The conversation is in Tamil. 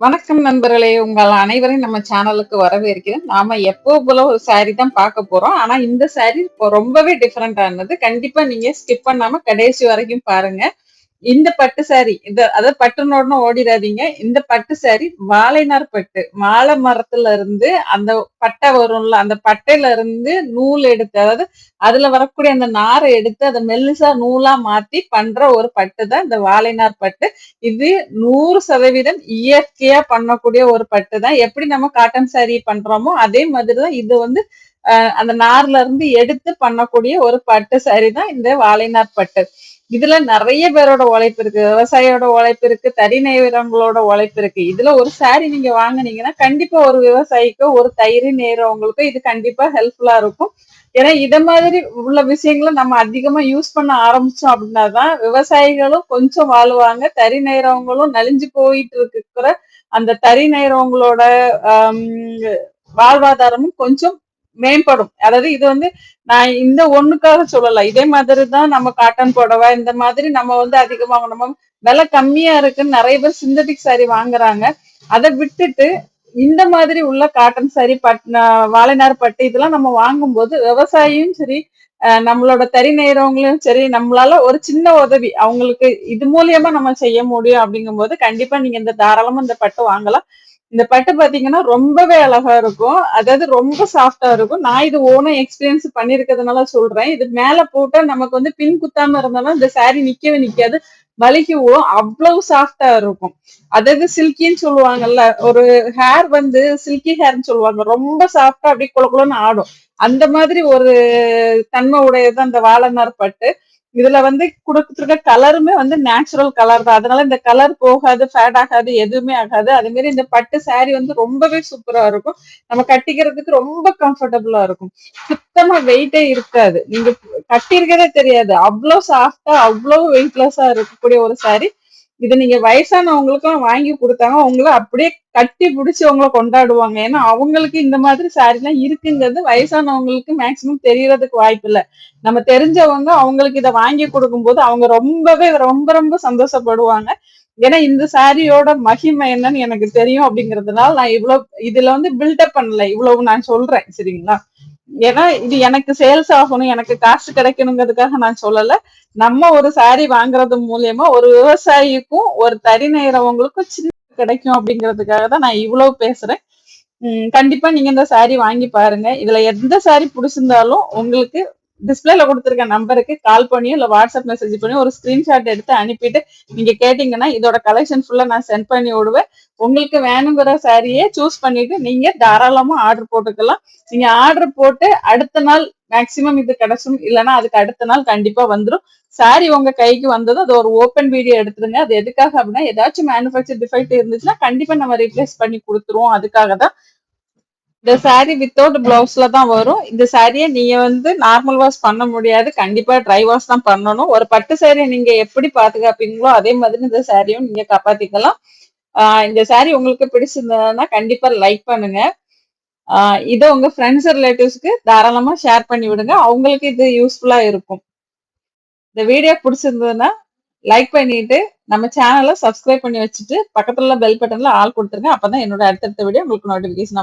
வணக்கம் நண்பர்களே. உங்கள் அனைவரையும் நம்ம சேனலுக்கு வரவேற்கிறேன். நாம எப்போ போல ஒரு saree தான் பார்க்க போறோம். ஆனா இந்த saree இப்போ ரொம்பவே டிஃப்ரெண்ட் ஆனது. கண்டிப்பா நீங்க ஸ்கிப் பண்ணாம கடைசி வரைக்கும் பாருங்க. இந்த பட்டு சாரி இந்த அதாவது பட்டுனோடனே ஓடிடாதீங்க. இந்த பட்டு சாரி வாழைநார் பட்டு வாழை மரத்துல இருந்து அந்த பட்டை வரும்ல அந்த பட்டையில இருந்து நூல் எடுத்து அதாவது அதுல வரக்கூடிய அந்த நாரை எடுத்து அதை மெல்லிசா நூலா மாத்தி பண்ற ஒரு பட்டு தான் இந்த வாழைநார் பட்டு. இது நூறு சதவீதம் இயற்கையா பண்ணக்கூடிய ஒரு பட்டு தான். எப்படி நம்ம காட்டன் சாரி பண்றோமோ அதே மாதிரிதான் இது வந்து அந்த நார்ல இருந்து எடுத்து பண்ணக்கூடிய ஒரு பட்டு சாரி தான் இந்த வாழைநார் பட்டு. இதுல நிறைய பேரோட உழைப்பு இருக்கு விவசாயியோட உழைப்பு இருக்கு தறி நெய்கிறவங்களோட உழைப்பு இருக்கு. இதுல ஒரு சாரி நீங்க வாங்குனீங்கன்னா கண்டிப்பா ஒரு விவசாயிக்கோ ஒரு தயிர் நெய்றவங்களுக்கோ இது கண்டிப்பா ஹெல்ப்ஃபுல்லா இருக்கும். ஏன்னா இத மாதிரி உள்ள விஷயங்களை நம்ம அதிகமா யூஸ் பண்ண ஆரம்பிச்சோம் அப்படின்னாதான் விவசாயிகளும் கொஞ்சம் வாழுவாங்க. தறி நெய்றவங்களும் நலிஞ்சு போயிட்டு இருக்கிற அந்த தறி நெய்றவங்களோட வாழ்வாதாரமும் கொஞ்சம் மேம்படும். அதாவது இது வந்து நான் இந்த ஒண்ணுக்காக சொல்லல. இதே மாதிரி தான் நம்ம காட்டன் புடவை இந்த மாதிரி நம்ம வந்து அதிகமாக நம்ம விலை கம்மியா இருக்குன்னு நிறைய பேர் சிந்தட்டிக் சாரி வாங்குறாங்க. அதை விட்டுட்டு இந்த மாதிரி உள்ள காட்டன் சாரி பட் வாழைநார் பட்டு இதெல்லாம் நம்ம வாங்கும்போது விவசாயியும் சரி நம்மளோட தறி நெய்றவங்களும் சரி நம்மளால ஒரு சின்ன உதவி அவங்களுக்கு இது மூலியமா நம்ம செய்ய முடியும் அப்படிங்கும்போது கண்டிப்பா நீங்க இந்த தாராளமா இந்த பட்டு வாங்கலாம். இந்த பட்டு பாத்தீங்கன்னா ரொம்பவே அழகா இருக்கும். அதாவது ரொம்ப சாஃப்டா இருக்கும். நான் இது ஓனா எக்ஸ்பீரியன்ஸ் பண்ணிருக்கிறதுனால சொல்றேன். இது மேல போட்டா நமக்கு வந்து பின் குத்தாம இருந்தாலும் இந்த சாரி நிக்கவே நிக்காது. வலிக்கு விழும் அவ்வளவு சாஃப்டா இருக்கும். அதாவது சில்கின்னு சொல்லுவாங்கல்ல ஒரு ஹேர் வந்து சில்கி ஹேர்னு சொல்லுவாங்க. ரொம்ப சாஃப்டா அப்படியே குள குளன்னு ஆடும். அந்த மாதிரி ஒரு தன்மை உடையது அந்த வாழைநார் பட்டு. இதுல வந்து கொடுத்துருக்க கலருமே வந்து நேச்சுரல் கலர் தான். அதனால இந்த கலர் போகாது ஃபேட் ஆகாது எதுவுமே ஆகாது. அதே மாதிரி இந்த பட்டு சாரி வந்து ரொம்பவே சூப்பரா இருக்கும். நம்ம கட்டிக்கிறதுக்கு ரொம்ப கம்ஃபர்டபுளா இருக்கும். சுத்தமா வெயிட்டே இருக்காது. நீங்க கட்டியிருக்கதே தெரியாது. அவ்வளவு சாஃப்டா அவ்வளவு வெயிட்லெஸ்ஸா இருக்கக்கூடிய ஒரு சாரி இது நீங்க வயசானவங்களுக்கும் வாங்கி கொடுத்தாங்க உங்களை அப்படியே கட்டி பிடிச்சி உங்களை கொண்டாடுவாங்க. ஏன்னா அவங்களுக்கு இந்த மாதிரி சாரி எல்லாம் இருக்குங்கிறது வயசானவங்களுக்கு மேக்சிமம் தெரியறதுக்கு வாய்ப்பு இல்ல. நம்ம தெரிஞ்சவங்க அவங்களுக்கு இதை வாங்கி கொடுக்கும்போது அவங்க ரொம்பவே ரொம்ப ரொம்ப சந்தோஷப்படுவாங்க. ஏன்னா இந்த சாரியோட மகிமை என்னன்னு எனக்கு தெரியும் அப்படிங்கறதுனால நான் இவ்வளவு இதுல வந்து பில்டப் பண்ணல. இவ்வளவு நான் சொல்றேன். சரிங்களா? ஏன்னா இது எனக்கு சேல்ஸ் ஆகணும் எனக்கு காசு கிடைக்கணுங்கிறதுக்காக நான் சொல்லல. நம்ம ஒரு சாரி வாங்குறது மூலியமா ஒரு விவசாயிக்கும் ஒரு தறி நெய்றவங்களுக்கும் சின்ன கிடைக்கும் அப்படிங்கிறதுக்காக தான் நான் இவ்வளவு பேசுறேன். கண்டிப்பா நீங்க இந்த சாரி வாங்கி பாருங்க. இதுல எந்த சாரி பிடிச்சிருந்தாலும் உங்களுக்கு டிஸ்பிளேல கொடுத்துருக்க நம்பருக்கு கால் பண்ணியோ இல்ல வாட்ஸ்அப் மெசேஜ் பண்ணி ஒரு ஸ்கிரீன்ஷாட் எடுத்து அனுப்பிட்டு நீங்க கேட்டீங்கன்னா இதோட கலெக்ஷன் ஃபுல்லா நான் சென்ட் பண்ணி விடுவேன். உங்களுக்கு வேணுங்கிற சாரியே சூஸ் பண்ணிட்டு நீங்க தாராளமா ஆர்டர் போட்டுக்கலாம். நீங்க ஆர்டர் போட்டு அடுத்த நாள் மேக்சிமம் இது கிடைச்சும் இல்லைன்னா அதுக்கு அடுத்த நாள் கண்டிப்பா வந்துடும் சாரி உங்க கைக்கு வந்ததும் அது ஒரு ஓப்பன் வீடியோ எடுத்துருங்க அது எதுக்காக அப்படின்னா ஏதாச்சும் மேனுஃபேக்சர் டிஃபெக்ட் இருந்துச்சுன்னா கண்டிப்பா நம்ம ரீப்ளேஸ் பண்ணி கொடுத்துருவோம். அதுக்காக தான் இந்த சாரி வித்தவுட் பிளவுஸ்ல தான் வரும். இந்த சாரியை நீங்க வந்து நார்மல் வாஷ் பண்ண முடியாது. கண்டிப்பா ட்ரை வாஷ் தான் பண்ணணும். ஒரு பட்டு சாரியை நீங்க எப்படி பாதுகாப்பீங்களோ அதே மாதிரி இந்த சாரியும் நீங்க காப்பாத்திக்கலாம். இந்த சாரி உங்களுக்கு பிடிச்சிருந்ததுன்னா கண்டிப்பா லைக் பண்ணுங்க. இதை உங்க ஃப்ரெண்ட்ஸ் ரிலேட்டிவ்ஸ்க்கு தாராளமா ஷேர் பண்ணி விடுங்க. அவங்களுக்கு இது யூஸ்ஃபுல்லா இருக்கும். இந்த வீடியோ பிடிச்சிருந்ததுன்னா லைக் பண்ணிட்டு நம்ம சேனலை சப்ஸ்கிரைப் பண்ணி வச்சுட்டு பக்கத்துல பெல் பட்டன்ல ஆள் கொடுத்துருங்க. அப்பதான் என்னோட அடுத்தடுத்த வீடியோ உங்களுக்கு நோட்டிபிகேஷன்